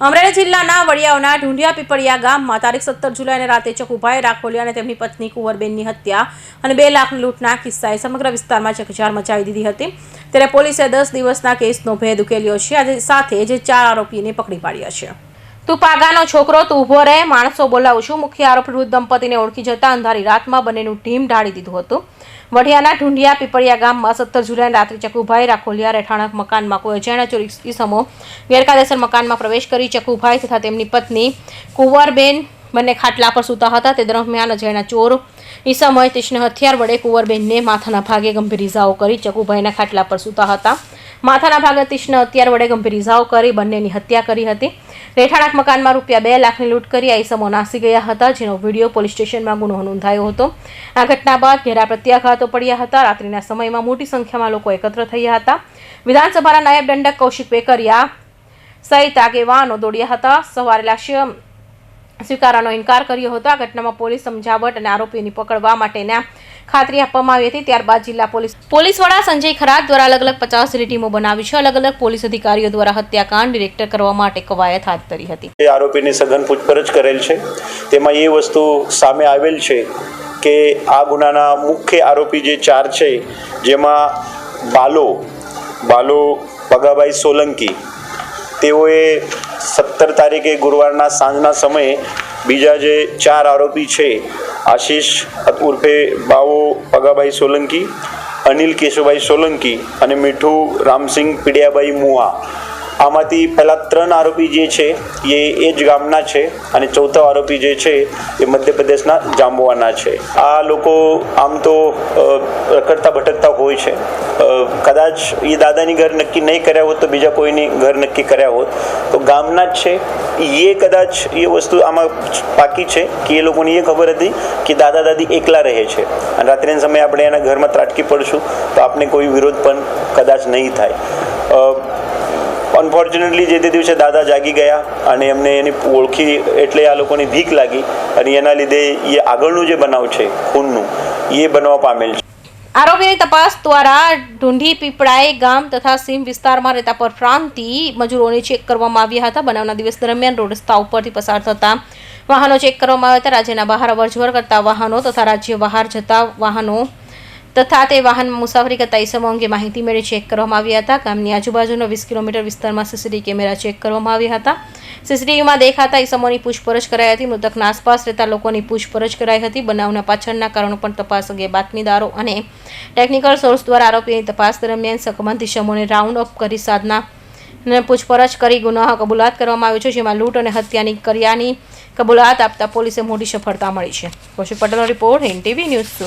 અમરેલી જિલ્લાના વડિયાઓના ઢુંઢિયા પીપળિયા ગામમાં તારીખ સત્તર જુલાઈને રાતે ચકુભાઈ રાખોલી અને તેમની પત્ની કુંવરબેનની હત્યા અને બે લાખ લૂંટના કિસ્સાએ સમગ્ર વિસ્તારમાં ચકચાર મચાવી દીધી હતી. ત્યારે પોલીસે દસ દિવસના કેસનો ભેદ ઉકેલ્યો છે. સાથે જ ચાર આરોપીને પકડી પાડ્યા છે. તું પાગાનો છોકરો, તું ઊભો રહે, માણસો બોલાવું છું. મુખ્ય આરોપી વૃદ્ધ દંપતીને ઓળખી જતા અંધારી રાતમાં બંનેનું ટીમ ઢાળી દીધું હતું. વઢિયાના ઢુંઢિયા પીપળિયા ગામમાં સત્તર જુલાઈ રાત્રે ચકુભાઈ રાખોલિયા રહેઠાણક મકાનમાં કોઈ અજાણ્યા ઈસમો ગેરકાયદેસર મકાનમાં પ્રવેશ કરી ચકુભાઈ તથા તેમની પત્ની કુંવરબેન બંને ખાટલા પર સૂતા હતા. તે દરમિયાન અજાણ્યા ચોર ઈસમોએ તીક્ષ્ણ હથિયાર વડે કુંવરબેનને માથાના ભાગે ગંભીર ઇજાઓ કરી ચકુભાઈના ખાટલા પર સૂતા હતા. માથાના ભાગે તીક્ષ્ણ હથિયાર વડે ગંભીર ઇજાઓ કરી બંનેની હત્યા કરી હતી. રહેઠાણક મકાનમાં રૂપિયા બે લાખની લૂંટ કરી આ ઇસમો નાસી ગયા હતા, જેનો વીડિયો પોલીસ સ્ટેશનમાં ગુનો નોંધાયો હતો. આ ઘટના બાદ ઘેરા પ્રત્યાઘાતો પડ્યા હતા. રાત્રિના સમયમાં મોટી સંખ્યામાં લોકો એકત્ર થયા હતા. વિધાનસભાના નાયબ દંડક કૌશિક વેકરિયા સહિત આગેવાનો દોડ્યા હતા. સવારે લાશ્ય સ્વીકારવાનો ઇનકાર કર્યો હતો. આ ઘટનામાં પોલીસ સમજાવટ અને આરોપીઓની પકડવા માટેના ખાતરી આપવામાં આવી હતી. ત્યારબાદ જિલ્લા પોલીસ પોલીસ વડા સંજય ખરાત દ્વારા અલગ અલગ પચાસ જેટલી ટીમો બનાવી છે. અલગ અલગ પોલીસ અધિકારીઓ દ્વારા હત્યાકાંડ ડિરેક્ટર કરવા માટે કવાયત હાથ ધરી હતી. આરોપીની સઘન પૂછપરછ કરેલ છે. તેમાં એ વસ્તુ સામે આવેલ છે કે આ ગુનાના મુખ્ય આરોપી જે ચાર છે જેમાં બાલો બાલો પગાભાઈ સોલંકી તેઓએ સત્તર તારીખે ગુરુવારના સાંજના સમયે બીજા જે ચાર આરોપી છે, આશીષ ઉર્ફે બાવો પગાભાઈ સોલંકી, અનિલ કેશુભાઈ સોલંકી અને મીઠું રામસિંહ પીડિયાભાઈ મુવા આમાંથી પહેલાં ત્રણ આરોપી જે છે, એ એ જ ગામના છે અને ચોથો આરોપી જે છે, એ મધ્યપ્રદેશના જાંબુવાના છે. આ લોકો આમ તો રખડતા ભટકતા હોય છે. કદાચ એ દાદાની ઘર નક્કી નહીં કર્યા હોત તો બીજા કોઈની ઘર નક્કી કર્યા હોત. તો ગામના જ છે. એ કદાચ એ વસ્તુ આમાં બાકી છે કે એ લોકોને એ ખબર હતી કે દાદા દાદી એકલા રહે છે. અને રાત્રિના સમયે આપણે એના ઘરમાં ત્રાટકી પડશું તો આપણે કોઈ વિરોધ પણ કદાચ નહીં થાય. અનફોર્ચ્યુનેટલી જે તે દિવસે દાદા જાગી ગયા અને એમને એની ઓળખી એટલે આ લોકોની ભીખ લાગી અને એના લીધે એ આગળનું જે બનાવ છે, ખૂનનું, એ બનવા પામેલ છે. આરોપીની તપાસ દ્વારા ઢુંઢી પીપળાઈ ગામ તથા સીમ વિસ્તારમાં રહેતા પરપ્રાંતિ મજૂરોને ચેક કરવામાં આવ્યા હતા. બનાવના દિવસ દરમિયાન રોડ રસ્તા ઉપરથી પસાર થતા વાહનો ચેક કરવામાં આવ્યા હતા. રાજ્યના બહાર અવરજવર કરતા વાહનો તથા રાજ્ય બહાર જતા વાહનો તથા તે વાહનમાં મુસાફરી કરતા ઈસમો અંગે માહિતી મેળવી ચેક કરવામાં આવ્યા હતા. ગામની આજુબાજુના વીસ કિલોમીટર વિસ્તારમાં સીસીટીવી કેમેરા ચેક કરવામાં આવ્યા હતા. સીસીટીવીમાં દેખાતા ઈસમોની પૂછપરછ કરાઈ હતી. મૃતકના આસપાસ રહેતા લોકોની પૂછપરછ કરાઈ હતી. બનાવના પાછળના કારણો પણ તપાસ અંગે બાતમીદારો અને ટેકનિકલ સોર્સ દ્વારા આરોપીની તપાસ દરમિયાન સંબંધ ઈસમોને રાઉન્ડ અપ કરી સાધના પૂછપરછ કરી ગુનાહ કબૂલાત કરવામાં આવ્યો છે, જેમાં લૂંટ અને હત્યાની કર્યાની કબૂલાત આપતા પોલીસે મોટી સફળતા મળી છે. કૌશિક પટેલનો રિપોર્ટ એનટીવી ન્યૂઝ સુરત.